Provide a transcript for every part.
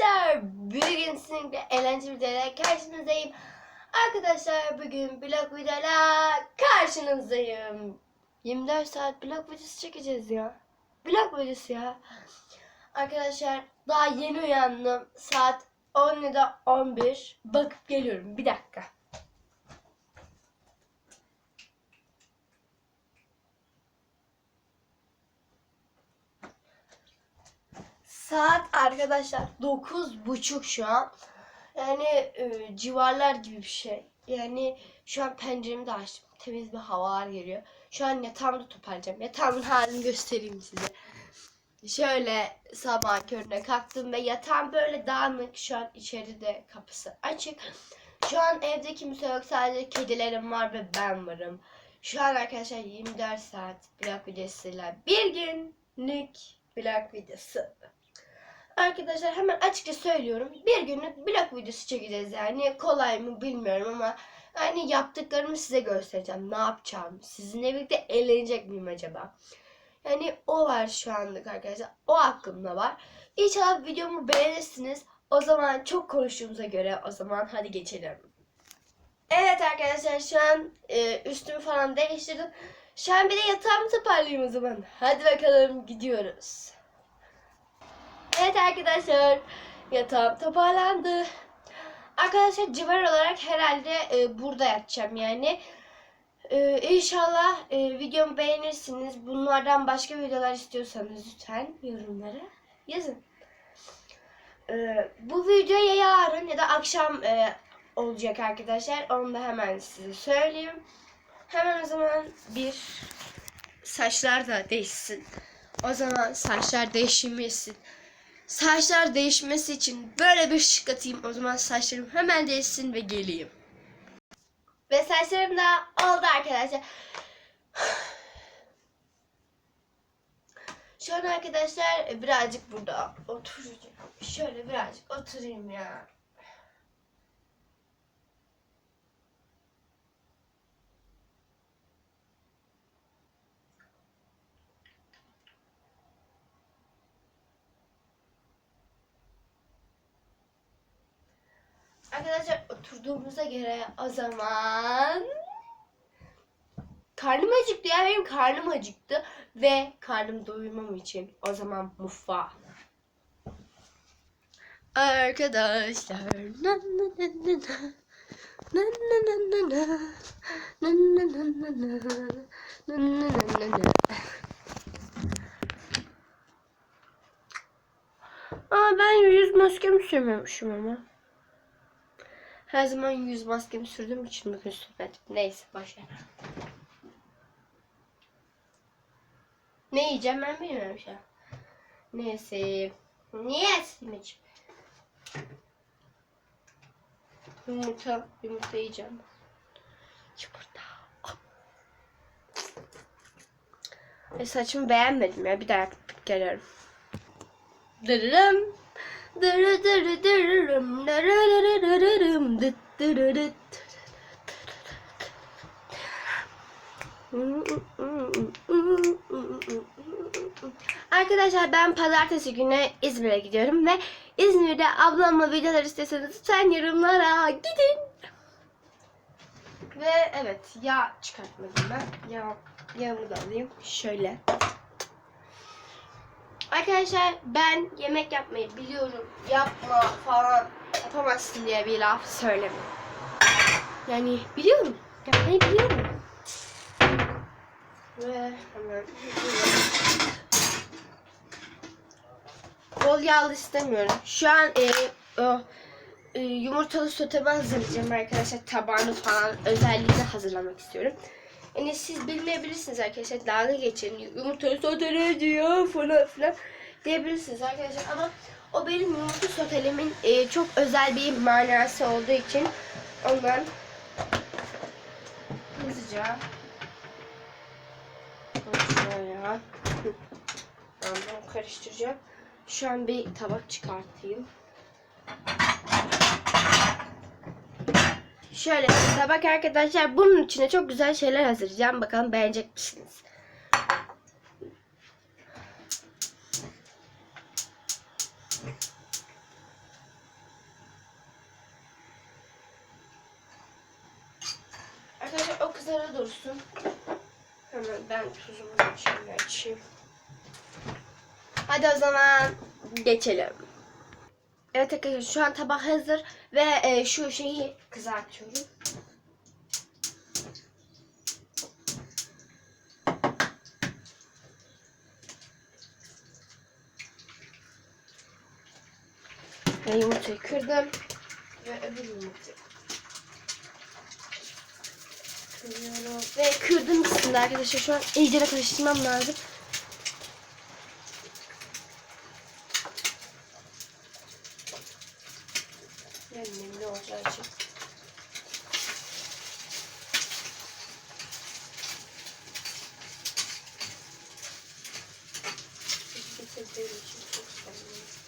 arkadaşlar. Bugün sizinle eğlenceli videoyla karşınızdayım. Arkadaşlar bugün blog videoyla karşınızdayım. 24 saat blog videosu çekeceğiz ya. Blog videosu ya. Arkadaşlar daha yeni uyandım. Saat 10 ya da 11. Bakıp geliyorum. Bir dakika. Saat arkadaşlar 9.30 şu an. Yani e, civarlar gibi bir şey. Yani şu an penceremi de açtım. Temiz bir havalar geliyor. Şu an yatağımda toparlayacağım. Yatağımın halini göstereyim size. Şöyle sabah körüne kalktım ve yatağım böyle dağınık. Şu an içeride kapısı açık. Şu an evde kimse yok. Sadece kedilerim var ve ben varım. Şu an arkadaşlar 24 saat vlog videosuyla bir günlük vlog videosu. Arkadaşlar hemen açıkça söylüyorum. Bir günlük vlog videosu çekeceğiz yani. Kolay mı bilmiyorum ama hani yaptıklarımı size göstereceğim. Ne yapacağım? Sizinle birlikte eğlenecek miyim acaba? Yani o var şu anlık arkadaşlar. O aklımda var. İnşallah videomu beğenirsiniz. O zaman çok konuştuğumuza göre o zaman hadi geçelim. Evet arkadaşlar şu an e, üstümü falan değiştirdim. Şu an bir de yatağımı toparlayayım o zaman. Hadi bakalım gidiyoruz. Evet arkadaşlar yatağım toparlandı. Arkadaşlar civar olarak herhalde e, burada yatacağım yani. E, inşallah e, videomu beğenirsiniz. Bunlardan başka videolar istiyorsanız lütfen yorumlara yazın. E, bu video ya yarın ya da akşam e, olacak arkadaşlar. Onu da hemen size söyleyeyim. Hemen o zaman bir saçlar da değişsin. O zaman saçlar değişmesin. Saçlar değişmesi için böyle bir şık atayım. O zaman saçlarım hemen değişsin ve geleyim. Ve saçlarım da oldu arkadaşlar. Şu an arkadaşlar birazcık burada oturacağım. Şöyle birazcık oturayım ya. Arkadaşlar oturduğumuza göre o zaman karnım acıktı ya. Benim karnım acıktı ve karnım doyurmam için o zaman mutfağa. Arkadaşlar na na na na na. Na na na na na. Na na na na na. Na na na Aa ben yüz maskemi sürmemişim ama. Her zaman yüz maskemi sürdüğüm için bugün sürmedim. Neyse boşver. Ne yiyeceğim ben bilmiyorum şu an. Neyse. Niye simicim? Yumurta, yumurta yiyeceğim. Yumurta. E saçımı beğenmedim ya. Bir daha yapıp gelirim. Dırırım. Arkadaşlar ben pazartesi günü İzmir'e gidiyorum ve İzmir'de ablamla videolar istiyorsanız lütfen yorumlara gidin. Ve evet yağ çıkartmadım ben. Yağ, yağımı da alayım. Şöyle. Arkadaşlar ben yemek yapmayı biliyorum. Yapma falan yapamazsın diye bir laf söylemiyorum. Yani biliyorum. Yapmayı biliyorum. Ve hemen bol yağlı istemiyorum. Şu an e, o, e, yumurtalı sotemi hazırlayacağım arkadaşlar. Tabağını falan özellikle hazırlamak istiyorum. Yani siz bilmeyebilirsiniz arkadaşlar. Dalga geçin. Yumurtalı sote diyor falan filan diyebilirsiniz arkadaşlar. Ama o benim yumurta sotelemin e, çok özel bir manası olduğu için ondan hızlıca şöyle ondan karıştıracağım. Şu an bir tabak çıkartayım. Şöyle tabak arkadaşlar. Bunun içine çok güzel şeyler hazırlayacağım. Bakalım beğenecek misiniz? Arkadaşlar o kızara dursun. Hemen ben tuzumu içeyim, açayım. Hadi o zaman geçelim. Evet arkadaşlar şu an tabak hazır ve e, şu şeyi kızartıyorum. Ve yumurtayı kırdım. Ve öbür yumurtayı kırıyorum. Ve kırdım ikisini de arkadaşlar. Şu an iyice karıştırmam lazım. Yani ne olacağı için. Bitirdiğim için çok sanıyorum.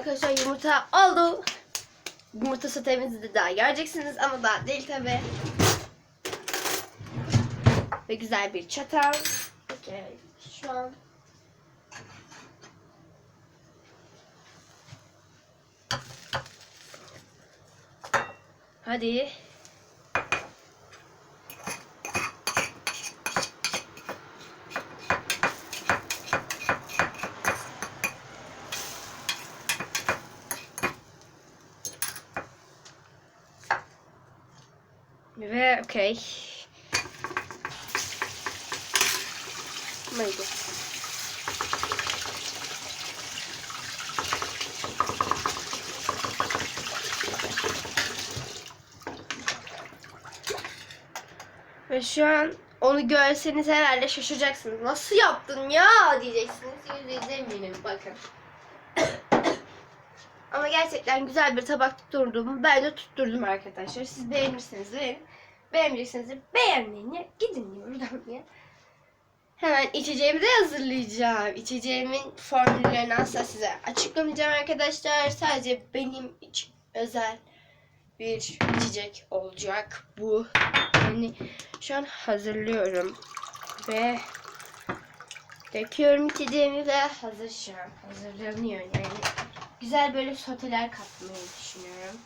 Arkadaşlar yumurta oldu. Yumurta sotemizi de daha göreceksiniz ama daha değil tabi. Ve güzel bir çatal. Okey. Şu an Hadi. Ve okey. Maybe. Ve şu an onu görseniz herhalde şaşıracaksınız. Nasıl yaptın ya diyeceksiniz. Yüzde yüz eminim bakın. Ama gerçekten güzel bir tabak tutturdum. Ben de tutturdum arkadaşlar. Siz beğenirseniz verin. Beğenmeyecekseniz de beğenmeyin. Gidin buradan ya. Hemen içeceğimi de hazırlayacağım. İçeceğimin formüllerini asla size açıklamayacağım arkadaşlar. Sadece benim için özel bir içecek olacak bu. Yani şu an hazırlıyorum. Ve döküyorum içeceğimi ve hazır şu an. Hazırlanıyor yani. Güzel böyle soteler katmayı düşünüyorum.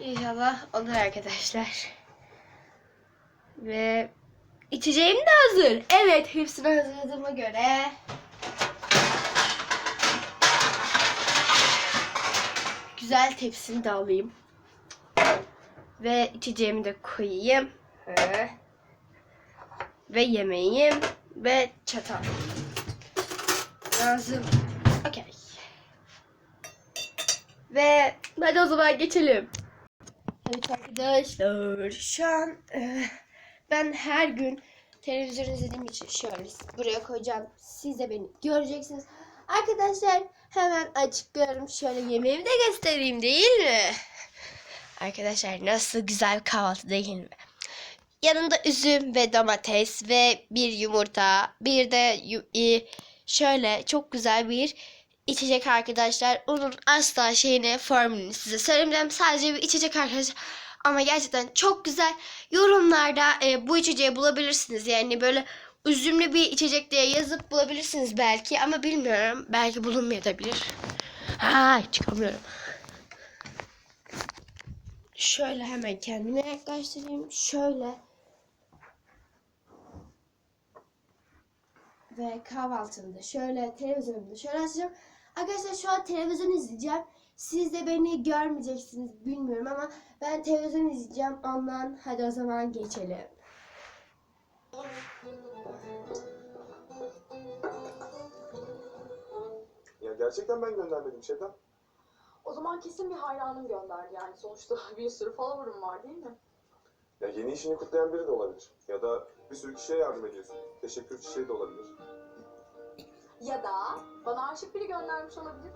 İnşallah olur arkadaşlar. Ve içeceğim de hazır. Evet hepsini hazırladığıma göre. Güzel tepsimi de alayım. Ve içeceğimi de koyayım. Ve yemeğim ve çatal. Lazım. Okey. Ve hadi o zaman geçelim. Evet arkadaşlar şu an e, ben her gün televizyon izlediğim için şöyle buraya koyacağım. Siz de beni göreceksiniz. Arkadaşlar hemen açıklıyorum. Şöyle yemeğimi de göstereyim değil mi? Arkadaşlar nasıl güzel bir kahvaltı değil mi? Yanında üzüm ve domates ve bir yumurta, bir de şöyle çok güzel bir içecek arkadaşlar. Onun asla şeyini formülünü size söylemeyeceğim. Sadece bir içecek arkadaşlar. Ama gerçekten çok güzel. Yorumlarda e, bu içeceği bulabilirsiniz. Yani böyle üzümlü bir içecek diye yazıp bulabilirsiniz belki. Ama bilmiyorum. Belki bulunmayabilir. Ha çıkamıyorum. Şöyle hemen kendime yaklaştırayım. Şöyle. Ve kahvaltımda şöyle televizyonumda şöyle açacağım. Arkadaşlar şu an televizyon izleyeceğim. Siz de beni görmeyeceksiniz bilmiyorum ama ben televizyon izleyeceğim. Ondan hadi o zaman geçelim. Ya gerçekten ben göndermedim Şebnem. O zaman kesin bir hayranım gönderdi yani. Sonuçta bir sürü follower'ım var değil mi? Ya yeni işini kutlayan biri de olabilir. Ya da bir sürü kişiye yardım ediyorsun. Teşekkür çiçeği de olabilir. Ya da bana aşık biri göndermiş olabilir.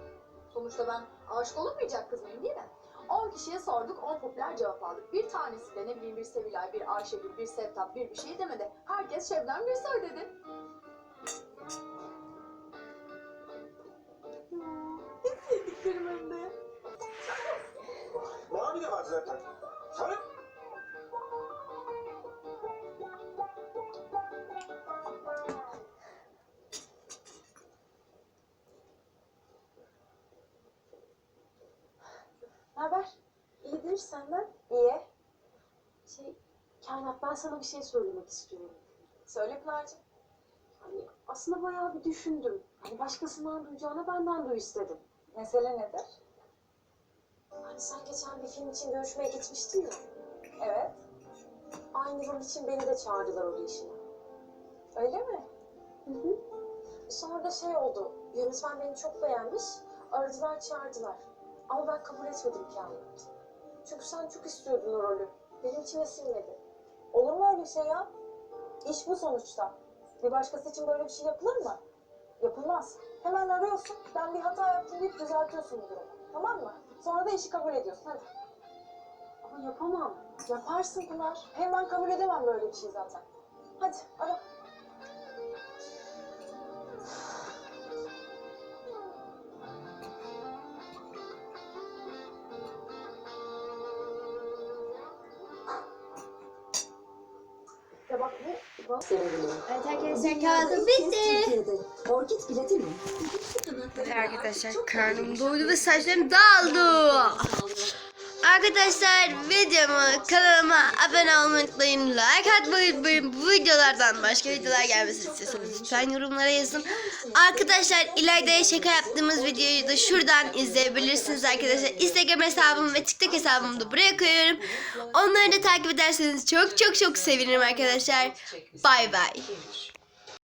Sonuçta ben aşık olunmayacak kız mıyım değil mi? 10 kişiye sorduk, 10 popüler cevap aldık. Bir tanesi de ne bileyim bir Sevilay, bir Ayşegül, bir Sevtap, bir bir şey demedi. Herkes Şebnem Gürsoy dedi. En sevdiklerim hem de. Mavi de var zaten. Sana bir şey söylemek istiyorum. Söyle Pınar'cığım. Hani aslında bayağı bir düşündüm. Hani başkasından duyacağına benden duy istedim. Mesele nedir? Hani sen geçen bir film için görüşmeye gitmiştin ya. Evet. Aynı rol için beni de çağırdılar o işine. Öyle mi? Hı hı. Sonra da şey oldu. Yönetmen beni çok beğenmiş. Aradılar çağırdılar. Ama ben kabul etmedim Kainat. Çünkü sen çok istiyordun o rolü. Benim içime sinmedi. Olur mu öyle şey ya? İş bu sonuçta. Bir başkası için böyle bir şey yapılır mı? Yapılmaz. Hemen arıyorsun, ben bir hata yaptım deyip düzeltiyorsun bu durumu. Tamam mı? Sonra da işi kabul ediyorsun. Hadi. Ama yapamam. Yaparsın Pınar. Hem ben kabul edemem böyle bir şey zaten. Hadi ara. Ya bak bu... Bitti. Orkid bileti mi? Arkadaşlar karnım doydu ve saçlarım dağıldı. Arkadaşlar videomu kanalıma abone olmayı unutmayın. Like atmayı unutmayın. Bu videolardan başka videolar gelmesini istiyorsanız lütfen yorumlara yazın. Arkadaşlar ileride şaka yaptığımız videoyu da şuradan izleyebilirsiniz arkadaşlar. Instagram hesabımı ve TikTok hesabımı da buraya koyuyorum. Onları da takip ederseniz çok çok çok sevinirim arkadaşlar. Bay bay.